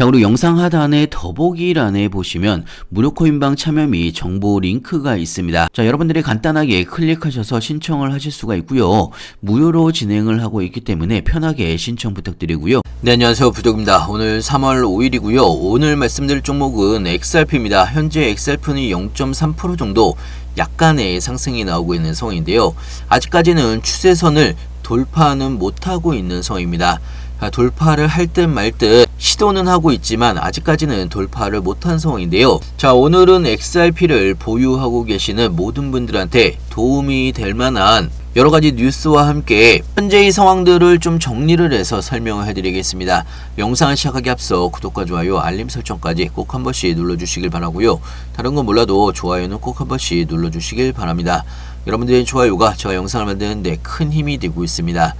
자, 그리고 영상 하단에 더보기란에 보시면 무료 코인방 참여 및 정보 링크가 있습니다. 자, 여러분들이 간단하게 클릭하셔서 신청을 하실 수가 있고요. 무료로 진행을 하고 있기 때문에 편하게 신청 부탁드리고요. 네, 안녕하세요. 부족입니다. 오늘 3월 5일이고요. 오늘 말씀드릴 종목은 XRP입니다. 현재 XRP는 0.3% 정도 약간의 상승이 나오고 있는 상황인데요. 아직까지는 추세선을 돌파는 못하고 있는 상황입니다. 아, 돌파를 할 듯 말 듯 시도는 하고 있지만 아직까지는 돌파를 못한 상황인데요. 자, 오늘은 XRP를 보유하고 계시는 모든 분들한테 도움이 될 만한 여러 가지 뉴스와 함께 현재의 상황들을 좀 정리를 해서 설명을 해드리겠습니다. 영상을 시작하기 앞서 구독과 좋아요, 알림 설정까지 꼭 한 번씩 눌러주시길 바라고요. 다른 건 몰라도 좋아요는 꼭 한 번씩 눌러주시길 바랍니다. 여러분들의 좋아요가 제가 영상을 만드는데 큰 힘이 되고 있습니다.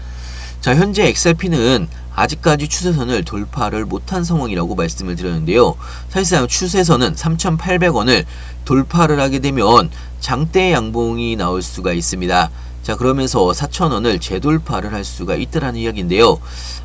자, 현재 XRP는 아직까지 추세선을 돌파를 못한 상황이라고 말씀을 드렸는데요. 사실상 추세선은 3,800원을 돌파를 하게 되면 장대 양봉이 나올 수가 있습니다. 자 그러면서 4,000원을 재돌파를 할 수가 있다라는 이야기인데요.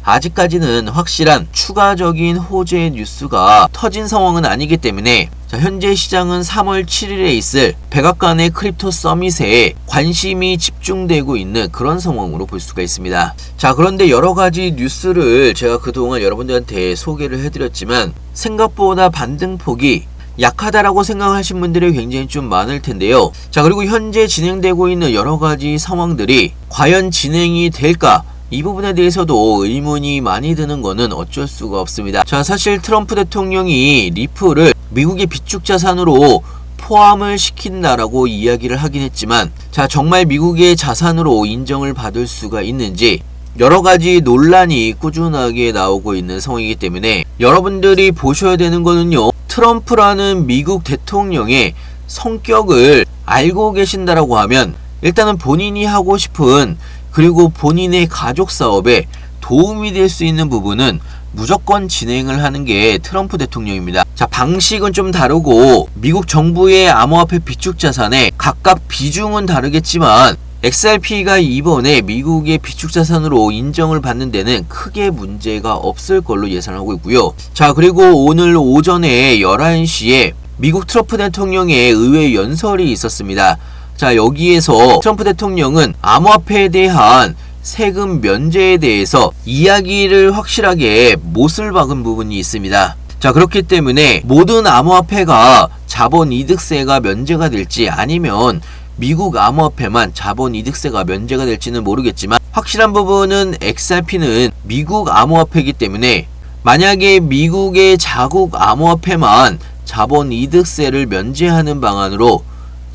아직까지는 확실한 추가적인 호재 뉴스가 터진 상황은 아니기 때문에 자, 현재 시장은 3월 7일에 있을 백악관의 크립토 서밋에 관심이 집중되고 있는 그런 상황으로 볼 수가 있습니다. 자, 그런데 여러 가지 뉴스를 제가 그동안 여러분들한테 소개를 해드렸지만 생각보다 반등폭이 약하다라고 생각하신 분들이 굉장히 좀 많을 텐데요. 자, 그리고 현재 진행되고 있는 여러 가지 상황들이 과연 진행이 될까? 이 부분에 대해서도 의문이 많이 드는 거는 어쩔 수가 없습니다. 자, 사실 트럼프 대통령이 리플을 미국의 비축 자산으로 포함을 시킨다라고 이야기를 하긴 했지만, 자, 정말 미국의 자산으로 인정을 받을 수가 있는지, 여러 가지 논란이 꾸준하게 나오고 있는 상황이기 때문에 여러분들이 보셔야 되는 거는요. 트럼프라는 미국 대통령의 성격을 알고 계신다라고 하면 일단은 본인이 하고 싶은 그리고 본인의 가족 사업에 도움이 될 수 있는 부분은 무조건 진행을 하는 게 트럼프 대통령입니다. 자, 방식은 좀 다르고 미국 정부의 암호화폐 비축 자산에 각각 비중은 다르겠지만 XRP가 이번에 미국의 비축자산으로 인정을 받는 데는 크게 문제가 없을 걸로 예상하고 있고요. 자, 그리고 오늘 오전에 11시에 미국 트럼프 대통령의 의회 연설이 있었습니다. 자, 여기에서 트럼프 대통령은 암호화폐에 대한 세금 면제에 대해서 이야기를 확실하게 못을 박은 부분이 있습니다. 자, 그렇기 때문에 모든 암호화폐가 자본 이득세가 면제가 될지 아니면 미국 암호화폐만 자본 이득세가 면제가 될지는 모르겠지만 확실한 부분은 XRP는 미국 암호화폐이기 때문에 만약에 미국의 자국 암호화폐만 자본 이득세를 면제하는 방안으로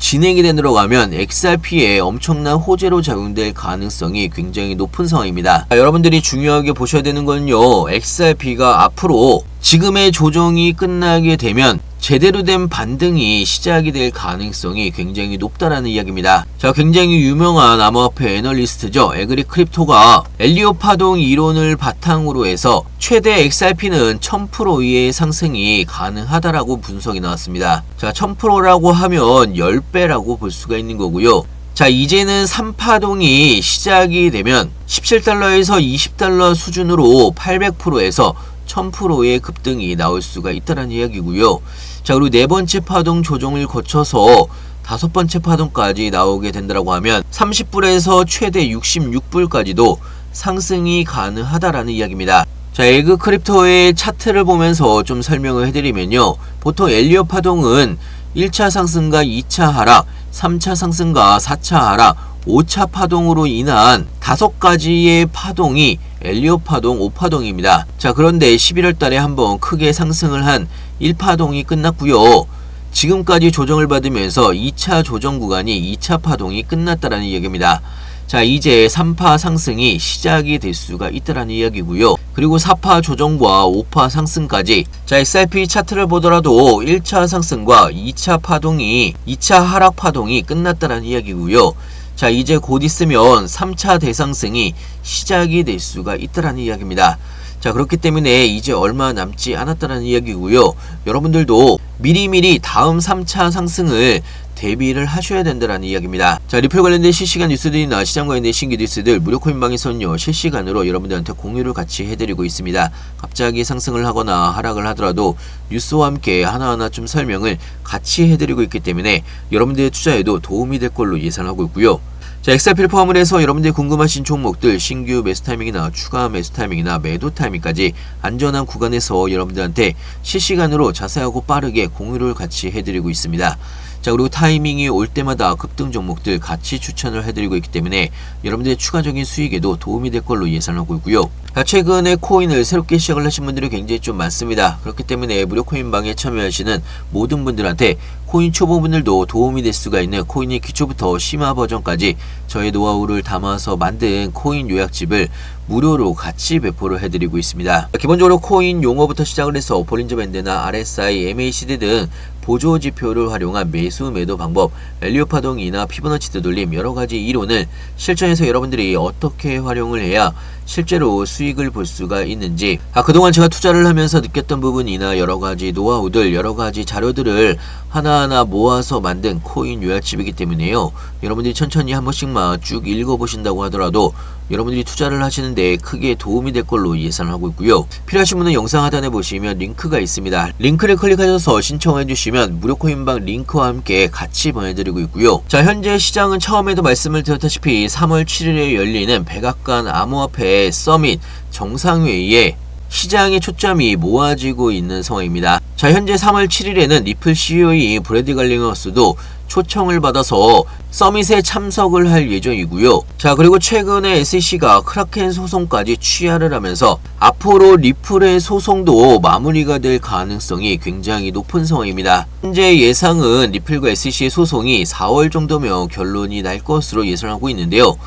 진행이 되도록 하면 XRP에 엄청난 호재로 작용될 가능성이 굉장히 높은 상황입니다. 여러분들이 중요하게 보셔야 되는 건요. XRP가 앞으로 지금의 조정이 끝나게 되면 제대로 된 반등이 시작이 될 가능성이 굉장히 높다라는 이야기입니다. 자, 굉장히 유명한 암호화폐 애널리스트죠. 에그리 크립토가 엘리오 파동 이론을 바탕으로 해서 최대 XRP는 1000%의 상승이 가능하다라고 분석이 나왔습니다. 자, 1000%라고 하면 10배라고 볼 수가 있는 거고요. 자, 이제는 3파동이 시작이 되면 17달러에서 20달러 수준으로 800%에서 1000%의 급등이 나올 수가 있다는 이야기고요. 자, 그리고 네 번째 파동 조정을 거쳐서 다섯 번째 파동까지 나오게 된다고 하면 30불에서 최대 66불까지도 상승이 가능하다라는 이야기입니다. 자, 에그 크립토의 차트를 보면서 좀 설명을 해드리면요. 보통 엘리어 파동은 1차 상승과 2차 하락, 3차 상승과 4차 하락, 5차 파동으로 인한 다섯 가지의 파동이 엘리오 파동, 5파동입니다. 자, 그런데 11월 달에 한번 크게 상승을 한 1파동이 끝났고요. 지금까지 조정을 받으면서 2차 조정 구간이 2차 파동이 끝났다라는 얘기입니다. 자, 이제 3파 상승이 시작이 될 수가 있다라는 이야기고요. 그리고 4파 조정과 5파 상승까지 자, SRP 차트를 보더라도 1차 상승과 2차 파동이 2차 하락 파동이 끝났다라는 이야기고요. 자, 이제 곧 있으면 3차 대상승이 시작이 될 수가 있다라는 이야기입니다. 자, 그렇기 때문에 이제 얼마 남지 않았다는 이야기고요. 여러분들도 미리미리 다음 3차 상승을 대비를 하셔야 된다는 이야기입니다. 자, 리플 관련된 실시간 뉴스들이나 시장 관련된 신규 뉴스들 무료 코인방에서는요, 실시간으로 여러분들한테 공유를 같이 해드리고 있습니다. 갑자기 상승을 하거나 하락을 하더라도 뉴스와 함께 하나하나 좀 설명을 같이 해드리고 있기 때문에 여러분들의 투자에도 도움이 될 걸로 예상하고 있고요. 자, 엑셀필 포함을 해서 여러분들이 궁금하신 종목들 신규 매수 타이밍이나 추가 매수 타이밍이나 매도 타이밍까지 안전한 구간에서 여러분들한테 실시간으로 자세하고 빠르게 공유를 같이 해드리고 있습니다. 자 그리고 타이밍이 올 때마다 급등 종목들 같이 추천을 해드리고 있기 때문에 여러분들의 추가적인 수익에도 도움이 될 걸로 예상하고 있고요. 자, 최근에 코인을 새롭게 시작을 하신 분들이 굉장히 좀 많습니다. 그렇기 때문에 무료 코인방에 참여하시는 모든 분들한테 코인 초보분들도 도움이 될 수가 있는 코인의 기초부터 심화 버전까지 저의 노하우를 담아서 만든 코인 요약집을 무료로 같이 배포를 해드리고 있습니다. 기본적으로 코인 용어부터 시작을 해서 볼린저 밴드나 RSI, MACD 등 보조 지표를 활용한 매수 매도 방법, 밸류 파동이나 피보나치 되돌림 여러 가지 이론을 실전에서 여러분들이 어떻게 활용을 해야 실제로 수익을 볼 수가 있는지 아 그동안 제가 투자를 하면서 느꼈던 부분이나 여러 가지 노하우들 여러 가지 자료들을 하나하나 모아서 만든 코인 요약집이기 때문에요. 여러분들이 천천히 한 번씩만 쭉 읽어보신다고 하더라도 여러분들이 투자를 하시는데 크게 도움이 될 걸로 예상하고 있고요. 필요하신 분은 영상 하단에 보시면 링크가 있습니다. 링크를 클릭하셔서 신청해 주시면 무료 코인방 링크와 함께 같이 보내드리고 있고요. 자 현재 시장은 처음에도 말씀을 드렸다시피 3월 7일에 열리는 백악관 암호화폐 서밋 정상회의에 시장의 초점이 모아지고 있는 상황입니다. 자, 현재 3월 7일에는 리플 CEO인 브래드 갈링어스도 초청을 받아서 서밋에 참석을 할 예정이고요. 자, 그리고 최근에 SEC가 크라켄 소송까지 취하를 하면서 앞으로 리플의 소송도 마무리가 될 가능성이 굉장히 높은 상황입니다. 현재 예상은 리플과 SEC의 소송이 4월 정도면 결론이 날 것으로 예상하고 있는데요.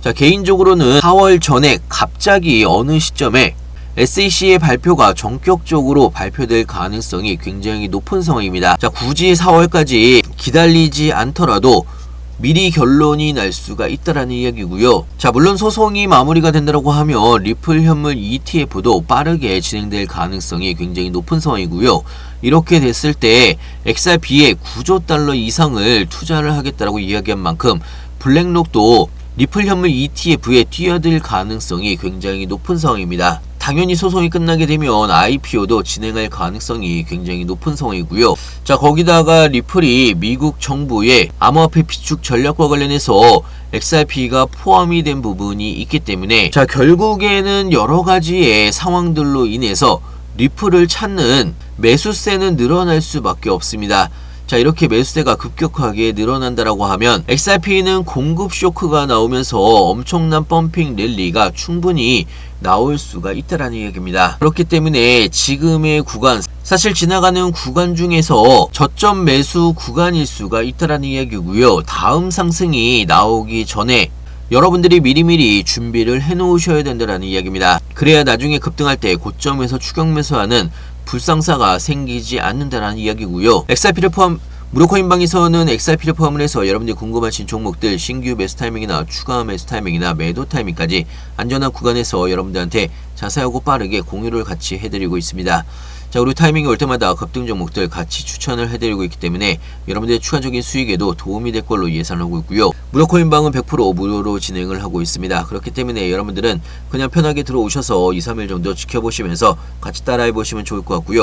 자, 개인적으로는 4월 전에 갑자기 어느 시점에 SEC의 발표가 전격적으로 발표될 가능성이 굉장히 높은 상황입니다. 자, 굳이 4월까지 기다리지 않더라도 미리 결론이 날 수가 있다라는 이야기고요. 자, 물론 소송이 마무리가 된다고 하면 리플 현물 ETF도 빠르게 진행될 가능성이 굉장히 높은 상황이고요. 이렇게 됐을 때 XRP에 9조 달러 이상을 투자를 하겠다라고 이야기한 만큼 블랙록도 리플 현물 ETF에 뛰어들 가능성이 굉장히 높은 상황입니다. 당연히 소송이 끝나게 되면 IPO도 진행할 가능성이 굉장히 높은 상황이고요. 자, 거기다가 리플이 미국 정부의 암호화폐 비축 전략과 관련해서 XRP가 포함이 된 부분이 있기 때문에 자, 결국에는 여러 가지의 상황들로 인해서 리플을 찾는 매수세는 늘어날 수밖에 없습니다. 자 이렇게 매수세가 급격하게 늘어난다라고 하면 XRP는 공급 쇼크가 나오면서 엄청난 펌핑 랠리가 충분히 나올 수가 있다라는 얘기입니다. 그렇기 때문에 지금의 구간 사실 지나가는 구간 중에서 저점 매수 구간일 수가 있다라는 이야기고요. 다음 상승이 나오기 전에 여러분들이 미리미리 준비를 해 놓으셔야 된다는 이야기입니다. 그래야 나중에 급등할 때 고점에서 추격 매수하는 불상사가 생기지 않는다는 이야기고요. XRP를 포함 무료 코인방에서는 XRP를 포함을 해서 여러분들이 궁금하신 종목들 신규 매수 타이밍이나 추가 매수 타이밍이나 매도 타이밍까지 안전한 구간에서 여러분들한테 자세하고 빠르게 공유를 같이 해드리고 있습니다. 자, 우리 타이밍이 올 때마다 급등 종목들 같이 추천을 해드리고 있기 때문에 여러분들의 추가적인 수익에도 도움이 될 걸로 예상하고 있고요. 무료 코인방은 100% 무료로 진행을 하고 있습니다. 그렇기 때문에 여러분들은 그냥 편하게 들어오셔서 2, 3일 정도 지켜보시면서 같이 따라해 보시면 좋을 것 같고요.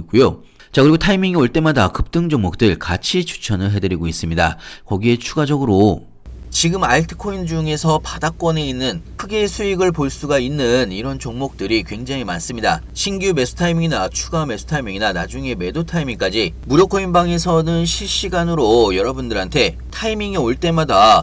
있고요. 자, 그리고 타이밍이 올 때마다 급등 종목들 같이 추천을 해드리고 있습니다. 거기에 추가적으로 지금 알트코인 중에서 바닥권에 있는 크게 수익을 볼 수가 있는 이런 종목들이 굉장히 많습니다. 신규 매수 타이밍이나 추가 매수 타이밍이나 나중에 매도 타이밍까지 무료 코인방에서는 실시간으로 여러분들한테 타이밍이 올 때마다